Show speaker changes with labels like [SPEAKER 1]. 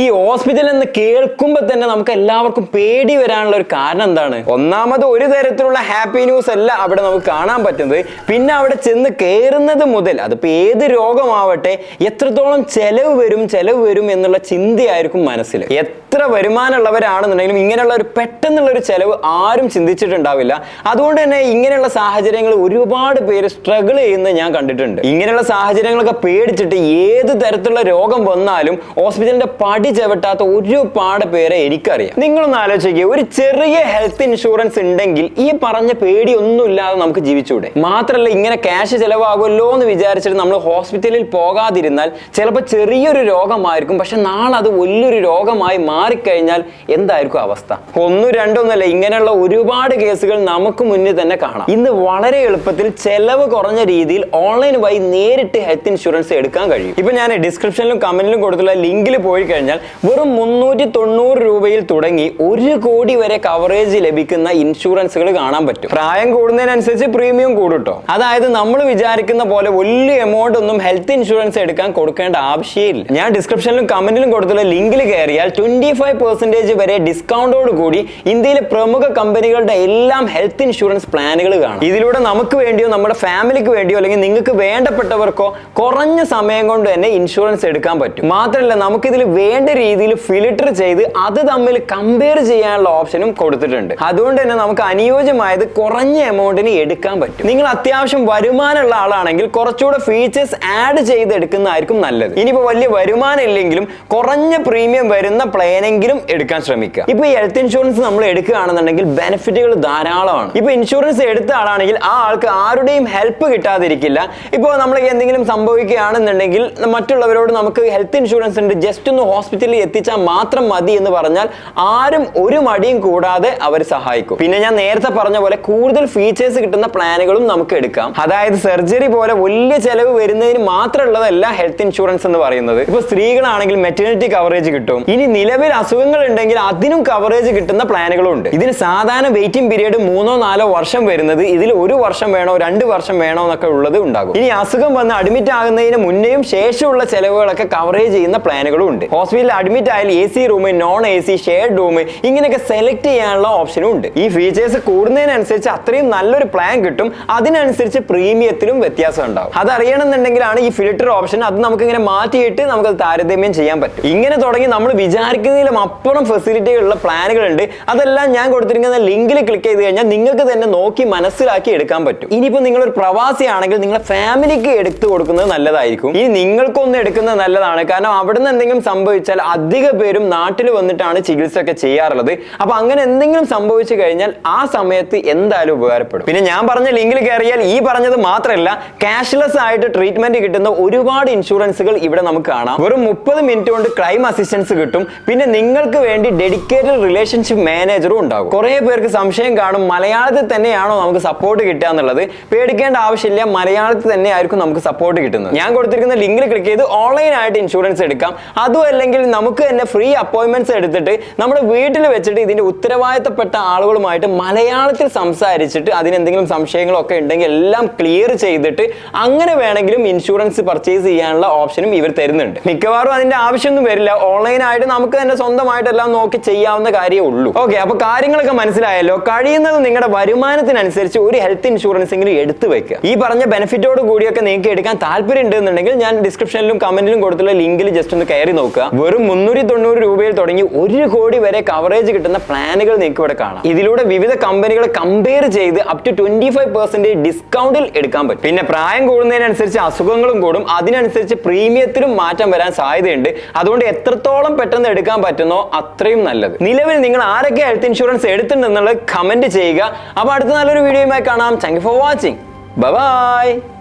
[SPEAKER 1] ഈ ഹോസ്പിറ്റൽ എന്ന് കേൾക്കുമ്പോൾ തന്നെ നമുക്ക് എല്ലാവർക്കും പേടി വരാനുള്ള ഒരു കാരണം എന്താണ്? ഒന്നാമത് ഒരു തരത്തിലുള്ള ഹാപ്പി ന്യൂസ് അല്ല അവിടെ നമുക്ക് കാണാൻ പറ്റുന്നത്. പിന്നെ അവിടെ ചെന്ന് കയറുന്നത് മുതൽ അതിപ്പോ ഏത് രോഗമാവട്ടെ എത്രത്തോളം ചെലവ് വരും ചെലവ് വരും എന്നുള്ള ചിന്തയായിരിക്കും മനസ്സിൽ. എത്ര വരുമാനമുള്ളവരാണെന്നുണ്ടെങ്കിലും ഇങ്ങനെയുള്ള ഒരു പെട്ടെന്നുള്ള ഒരു ചെലവ് ആരും ചിന്തിച്ചിട്ടുണ്ടാവില്ല. അതുകൊണ്ട് തന്നെ ഇങ്ങനെയുള്ള സാഹചര്യങ്ങൾ ഒരുപാട് പേര് സ്ട്രഗിൾ ചെയ്യുന്നത് ഞാൻ കണ്ടിട്ടുണ്ട്. ഇങ്ങനെയുള്ള സാഹചര്യങ്ങളൊക്കെ പേടിച്ചിട്ട് ഏത് തരത്തിലുള്ള രോഗം വന്നാലും ഹോസ്പിറ്റലിന്റെ ചവിട്ടാത്ത ഒരുപാട് പേരെ എനിക്കറിയാം. നിങ്ങളൊന്ന് ആലോചിക്കുക ഒരു ചെറിയ ഹെൽത്ത് ഇൻഷുറൻസ് ഉണ്ടെങ്കിൽ ഈ പറഞ്ഞ പേടി ഒന്നുമില്ലാതെ നമുക്ക് ജീവിച്ചൂടെ? മാത്രമല്ല ഇങ്ങനെ ക്യാഷ് ചെലവാകുമല്ലോ എന്ന് വിചാരിച്ചിട്ട് നമ്മൾ ഹോസ്പിറ്റലിൽ പോകാതിരുന്നാൽ ചിലപ്പോൾ ചെറിയൊരു രോഗമായിരിക്കും. പക്ഷെ നാളെ അത് വലിയൊരു രോഗമായി മാറിക്കഴിഞ്ഞാൽ എന്തായിരിക്കും അവസ്ഥ? ഒന്നും രണ്ടൊന്നല്ല ഇങ്ങനെയുള്ള ഒരുപാട് കേസുകൾ നമുക്ക് മുന്നിൽ തന്നെ കാണാം. ഇന്ന് വളരെ എളുപ്പത്തിൽ ചെലവ് കുറഞ്ഞ രീതിയിൽ ഓൺലൈൻ വഴി നേരിട്ട് ഹെൽത്ത് ഇൻഷുറൻസ് എടുക്കാൻ കഴിയും. ഇപ്പൊ ഞാൻ ഡിസ്ക്രിപ്ഷനിലും കമന്റിലും കൊടുത്തുള്ള ലിങ്കിൽ പോയി കഴിഞ്ഞാൽ വെറും മുന്നൂറ്റി തൊണ്ണൂറ് രൂപയിൽ തുടങ്ങി ഒരു കോടി വരെ കവറേജ് ലഭിക്കുന്ന ഇൻഷുറൻസുകൾ കാണാൻ പറ്റും. പ്രായം കൂടുന്നതിനനുസരിച്ച് പ്രീമിയം കൂടുട്ടോ അതായത് നമ്മൾ വിചാരിക്കുന്ന പോലെ വലിയ എമൗണ്ട് ഒന്നും ഹെൽത്ത് ഇൻഷുറൻസ് എടുക്കാൻ കൊടുക്കേണ്ട ആവശ്യമില്ല ഞാൻ ഡിസ്ക്രിപ്ഷനിലും കമന്റിലും കൊടുത്തുള്ള ലിങ്കിൽ കയറിയാൽ ട്വന്റി ഫൈവ് പെർസെന്റേജ് വരെ ഡിസ്കൗണ്ടോട് കൂടി ഇന്ത്യയിലെ പ്രമുഖ കമ്പനികളുടെ എല്ലാം ഹെൽത്ത് ഇൻഷുറൻസ് പ്ലാനുകൾ കാണാം. ഇതിലൂടെ നമുക്ക് വേണ്ടിയോ നമ്മുടെ ഫാമിലിക്ക് വേണ്ടിയോ അല്ലെങ്കിൽ നിങ്ങൾക്ക് വേണ്ടപ്പെട്ടവർക്കോ കുറഞ്ഞ സമയം കൊണ്ട് തന്നെ ഇൻഷുറൻസ് എടുക്കാൻ പറ്റും. മാത്രമല്ല നമുക്കിതിൽ വേണ്ട രീതിയിൽ ഫിൽട്ടർ ചെയ്ത് അത് തമ്മിൽ കമ്പയർ ചെയ്യാനുള്ള ഓപ്ഷനും കൊടുത്തിട്ടുണ്ട്. അതുകൊണ്ട് തന്നെ നമുക്ക് അനുയോജ്യമായത് കുറഞ്ഞ എമൗണ്ടിന് എടുക്കാൻ പറ്റും. നിങ്ങൾ അത്യാവശ്യം വരുമാനമുള്ള ആളാണെങ്കിൽ കുറച്ചുകൂടെ ഫീച്ചേഴ്സ് ആഡ് ചെയ്ത് എടുക്കുന്നതായിരിക്കും നല്ലത്. ഇനിയിപ്പോൾ വലിയ വരുമാനം ഇല്ലെങ്കിലും കുറഞ്ഞ പ്രീമിയം വരുന്ന പ്ലാനെങ്കിലും എടുക്കാൻ ശ്രമിക്കുക. ഇപ്പൊ ഈ ഹെൽത്ത് ഇൻഷുറൻസ് നമ്മൾ എടുക്കുകയാണെന്നുണ്ടെങ്കിൽ ബെനിഫിറ്റുകൾ ധാരാളമാണ്. ഇപ്പൊ ഇൻഷുറൻസ് എടുത്ത ആളാണെങ്കിൽ ആ ആൾക്ക് ആരുടെയും ഹെൽപ്പ് കിട്ടാതിരിക്കില്ല. ഇപ്പോൾ നമ്മൾ എന്തെങ്കിലും സംഭവിക്കുകയാണെന്നുണ്ടെങ്കിൽ മറ്റുള്ളവരോട് നമുക്ക് ഹെൽത്ത് ഇൻഷുറൻസ് ഉണ്ട്. ജസ്റ്റ് ഒന്ന് ഹോസ്പിറ്റലിൽ എത്തിച്ചാൽ മാത്രം മതി എന്ന് പറഞ്ഞാൽ ആരും ഒരു മടിയും കൂടാതെ അവർ സഹായിക്കും. പിന്നെ ഞാൻ നേരത്തെ പറഞ്ഞ പോലെ കൂടുതൽ ഫീച്ചേഴ്സ് കിട്ടുന്ന പ്ലാനുകളും നമുക്ക് എടുക്കാം. അതായത് സർജറി പോലെ വലിയ ചെലവ് വരുന്നതിന് മാത്രമുള്ളതല്ല ഹെൽത്ത് ഇൻഷുറൻസ് എന്ന് പറയുന്നത്. ഇപ്പൊ സ്ത്രീകളാണെങ്കിൽ മെറ്റേണിറ്റി കവറേജ് കിട്ടും. ഇനി നിലവിൽ അസുഖങ്ങൾ ഉണ്ടെങ്കിൽ അതിനും കവറേജ് കിട്ടുന്ന പ്ലാനുകളും ഉണ്ട്. ഇതിന് സാധാരണ വെയിറ്റിംഗ് പീരീഡ് മൂന്നോ നാലോ വർഷം വരുന്നത് ഇതിൽ ഒരു വർഷം വേണോ രണ്ട് വർഷം വേണോ എന്നൊക്കെ ഉള്ളത് ഉണ്ടാകും. ഇനി അസുഖം വന്ന് അഡ്മിറ്റ് ആകുന്നതിന് മുന്നേയും ശേഷമുള്ള ചെലവുകളൊക്കെ കവറേജ് ചെയ്യുന്ന പ്ലാനുകളും ഉണ്ട്. ഹോസ്പിറ്റലിൽ അഡ്മിറ്റ് ആയാൽ A C room non A C shared room ഇങ്ങനെയൊക്കെ സെലക്ട് ചെയ്യാനുള്ള ഓപ്ഷനും ഉണ്ട്. ഈ ഫീച്ചേഴ്സ് കൂടുന്നതിനനുസരിച്ച് അത്രയും നല്ലൊരു പ്ലാൻ കിട്ടും. അതിനനുസരിച്ച് പ്രീമിയത്തിലും വ്യത്യാസം ഉണ്ടാവും. അത് അറിയണമെന്നുണ്ടെങ്കിലാണ് ഈ ഫിൽറ്റർ ഓപ്ഷൻ അത് നമുക്ക് ഇങ്ങനെ മാറ്റിയിട്ട് നമുക്ക് അത് താരതമ്യം ചെയ്യാൻ പറ്റും. ഇങ്ങനെ തുടങ്ങി നമ്മൾ വിചാരിക്കുന്നതിലും അപ്പുറം ഫെസിലിറ്റികളുള്ള പ്ലാനുകളുണ്ട് അതെല്ലാം ഞാൻ കൊടുത്തിരിക്കുന്ന ലിങ്കിൽ ക്ലിക്ക് ചെയ്ത് കഴിഞ്ഞാൽ നിങ്ങൾക്ക് തന്നെ നോക്കി മനസ്സിലാക്കി എടുക്കാൻ പറ്റും. ഇനിയിപ്പോൾ നിങ്ങൾ ഒരു പ്രവാസിയാണെങ്കിൽ നിങ്ങളെ ഫാമിലിക്ക് എടുത്തു കൊടുക്കുന്നത് നല്ലതായിരിക്കും. ഇനി നിങ്ങൾക്കൊന്നും എടുക്കുന്നത് നല്ലതാണ്. കാരണം അവിടുന്ന് എന്തെങ്കിലും സംഭവിച്ചാൽ അധിക പേരും നാട്ടിൽ വന്നിട്ടാണ് ചികിത്സ ഒക്കെ ചെയ്യാറുള്ളത്. അപ്പൊ അങ്ങനെ എന്തെങ്കിലും സംഭവിച്ചു കഴിഞ്ഞാൽ ആ സമയത്ത് എന്തായാലും ഉപകാരപ്പെടും. പിന്നെ ഞാൻ പറഞ്ഞ ലിങ്കിൽ കയറിയാൽ ഈ പറഞ്ഞത് മാത്രമല്ല ക്യാഷ്ലെസ് ആയിട്ട് ട്രീറ്റ്മെന്റ് കിട്ടുന്ന ഒരുപാട് ഇൻഷുറൻസുകൾ ഇവിടെ നമുക്ക് കാണാം. വെറും മുപ്പത് മിനിറ്റ് കൊണ്ട് ക്ലൈം അസിസ്റ്റൻസ് കിട്ടും. പിന്നെ നിങ്ങൾക്ക് വേണ്ടി ഡെഡിക്കേറ്റഡ് റിലേഷൻഷിപ്പ് മാനേജറും ഉണ്ടാകും. കുറെ പേർക്ക് സംശയം കാണും മലയാളത്തിൽ തന്നെയാണോ നമുക്ക് സപ്പോർട്ട് കിട്ടുക എന്നുള്ളത്. പേടിക്കേണ്ട ആവശ്യമില്ല മലയാളത്തിൽ തന്നെ ആയിരിക്കും നമുക്ക് സപ്പോർട്ട് കിട്ടുന്നത്. ഞാൻ കൊടുത്തിരിക്കുന്ന ലിങ്കിൽ ക്ലിക്ക് ചെയ്ത് ഓൺലൈൻ ആയിട്ട് ഇൻഷുറൻസ് എടുക്കാം. അതും നമുക്ക് തന്നെ ഫ്രീ അപ്പോയിന്റ്മെന്റ്സ് എടുത്തിട്ട് നമ്മുടെ വീട്ടിൽ വെച്ചിട്ട് ഇതിന്റെ ഉത്തരവാദിത്തപ്പെട്ട ആളുകളുമായിട്ട് മലയാളത്തിൽ സംസാരിച്ചിട്ട് അതിന് എന്തെങ്കിലും സംശയങ്ങളൊക്കെ ഉണ്ടെങ്കിൽ എല്ലാം ക്ലിയർ ചെയ്തിട്ട് അങ്ങനെ വേണമെങ്കിലും ഇൻഷുറൻസ് പർച്ചേസ് ചെയ്യാനുള്ള ഓപ്ഷനും ഇവർ തരുന്നുണ്ട്. മിക്കവാറും അതിന്റെ ആവശ്യമൊന്നും വരില്ല. ഓൺലൈൻ ആയിട്ട് നമുക്ക് തന്നെ സ്വന്തമായിട്ട് എല്ലാം നോക്കി ചെയ്യാവുന്ന കാര്യമേ ഉള്ളൂ. ഓക്കെ അപ്പൊ കാര്യങ്ങളൊക്കെ മനസ്സിലായല്ലോ. കഴിയുന്നത് നിങ്ങളുടെ വരുമാനത്തിനനുസരിച്ച് ഒരു ഹെൽത്ത് ഇൻഷുറൻസ് എങ്കിലും എടുത്തു വെക്കുക. ഈ പറഞ്ഞ ബെനിഫിറ്റോട് കൂടിയൊക്കെ നിങ്ങൾക്ക് എടുക്കാൻ താല്പര്യം ഉണ്ടെന്നുണ്ടെങ്കിൽ ഞാൻ ഡിസ്ക്രിപ്ഷനിലും കമന്റിലും കൊടുത്തുള്ള ലിങ്കിൽ ജസ്റ്റ് ഒന്ന് കയറി നോക്കുക. വെറും മുന്നൂറ്റി തൊണ്ണൂറ് രൂപയിൽ തുടങ്ങി ഒരു കോടി വരെ കവറേജ് കിട്ടുന്ന പ്ലാനുകൾ നിങ്ങൾക്ക് ഇവിടെ കാണാം. ഇതിലൂടെ വിവിധ കമ്പനികളെ കമ്പയർ ചെയ്ത് up to twenty five percentage ഡിസ്കൗണ്ടിൽ എടുക്കാൻ പറ്റും. പിന്നെ പ്രായം കൂടുന്നതിനനുസരിച്ച് അസുഖങ്ങളും കൂടും. അതിനനുസരിച്ച് പ്രീമിയത്തിലും മാറ്റം വരാൻ സാധ്യതയുണ്ട്. അതുകൊണ്ട് എത്രത്തോളം പെട്ടെന്ന് എടുക്കാൻ പറ്റുന്നോ അത്രയും നല്ലത്. നിലവിൽ നിങ്ങൾ ആരൊക്കെ ഹെൽത്ത് ഇൻഷുറൻസ് എടുത്തിട്ടുണ്ടെന്നുള്ളത് കമന്റ് ചെയ്യുക. അപ്പൊ അടുത്ത നല്ലൊരു വീഡിയോയുമായി കാണാം. Thank for watching bye